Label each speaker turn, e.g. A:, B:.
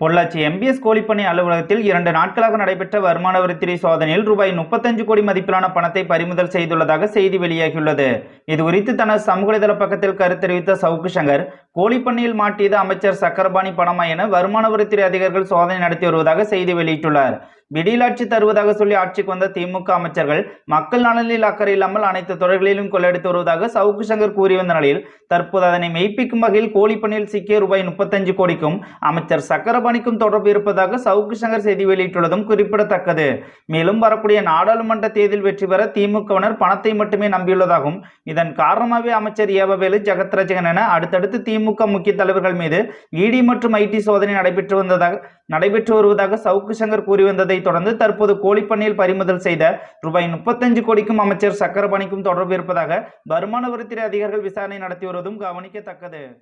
A: Pollachi MBS கோழிப்பண்ணை அலுவலகத்தில் இரண்டு நாட்களாக நடைபெற்ற வருமான வரித்துறை சோதனையில் ரூபாய் முப்பத்தஞ்சு கோடி மதிப்பிலான பணத்தை பறிமுதல் செய்துள்ளதாக செய்தி வெளியாகியுள்ளது. இதுகுறித்து தனது சமூக வலைதள பக்கத்தில் கருத்து தெரிவித்த சவுக்கு சங்கர் கோழிப்பண்ணையில் மாட்டியது அமைச்சர் சக்கரபாணி பணமா என வருமான வரித்துறை அதிகாரிகள் சோதனை நடத்தி வருவதாக செய்தி வெளியிட்டுள்ளார். விடியலாட்சி தருவதாக சொல்லி ஆட்சிக்கு வந்த திமுக அமைச்சர்கள் மக்கள் நலனில் அக்கறை இல்லாமல் அனைத்து துறைகளிலும் கொள்ளையடித்து வருவதாக சவுக்கு சங்கர் கூறி வந்த நிலையில் தற்போது அதனை மெய்ப்பிக்கும் வகையில் கோழிப்பண்ணையில் சிக்கிய ரூபாய் முப்பத்தஞ்சு கோடிக்கும் அமைச்சர் சக்கரபாணிக்கும் தொடர்பு இருப்பதாக சவுக்கு சங்கர் செய்தி வெளியிட்டுள்ளதும் குறிப்பிடத்தக்கது. மேலும் வரக்கூடிய நாடாளுமன்ற தேர்தல் வெற்றி பெற திமுகவினர் பணத்தை மட்டுமே நம்பியுள்ளதாகவும் இதன் காரணமாகவே அமைச்சர் ஏவவேலு ஜெகத்ரஜகன் என அடுத்தடுத்து திமுக முக்கிய தலைவர்கள் மீது இடி மற்றும் ஐடி சோதனை நடைபெற்று வந்ததாக நடைபெற்று வருவதாக சவுக்கு சங்கர் கூறி வந்ததை தொடர்ந்து தற்போது கோழிப்பண்ணையில் பறிமுதல் செய்த ரூபாய் முப்பத்தஞ்சு கோடிக்கும் அமைச்சர் சக்கரபாணிக்கும் தொடர்பு இருப்பதாக வருமான வரித்துறை அதிகாரிகள் விசாரணை நடத்தி வருவதும் கவனிக்கத்தக்கது.